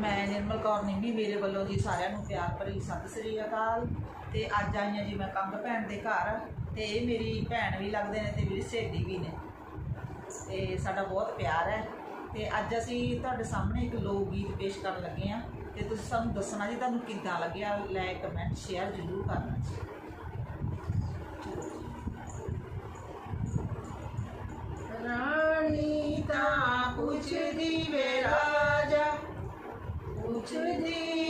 ਮੈਂ ਨਿਰਮਲ ਕੌਰ ਨਿੰਮੀ ਮੇਰੇ ਵੱਲੋਂ ਜੀ ਸਾਰਿਆਂ ਨੂੰ ਪਿਆਰ ਭਰੀ ਸਤਿ ਸ੍ਰੀ ਅਕਾਲ। ਤੇ ਅੱਜ ਆਈ ਹਾਂ ਜੀ ਮੈਂ ਕੰਗ ਭੈਣ ਦੇ ਘਰ ਤੇ ਇਹ ਮੇਰੀ ਭੈਣ ਵੀ ਲੱਗਦੇ ਨੇ ਤੇ ਮੇਰੀ ਸਹੇਲੀ ਵੀ ਨੇ। ਤੇ ਸਾਡਾ ਬਹੁਤ ਪਿਆਰ ਹੈ। ਤੇ ਅੱਜ ਅਸੀਂ ਤੁਹਾਡੇ ਸਾਹਮਣੇ ਇੱਕ ਲੋਕ ਗੀਤ ਪੇਸ਼ ਕਰਨ ਲੱਗੇ ਹਾਂ। ਤੇ ਤੁਸੀਂ ਸਾਨੂੰ ਦੱਸਣਾ ਜੀ ਤੁਹਾਨੂੰ ਕਿੱਦਾਂ ਲੱਗਿਆ ਲਾਈਕ ਕਮੈਂਟ ਸ਼ੇਅਰ ਜ਼ਰੂਰ ਕਰਨਾ ਜੀ। ਪੁੱਛਦੀ ਇੱਕ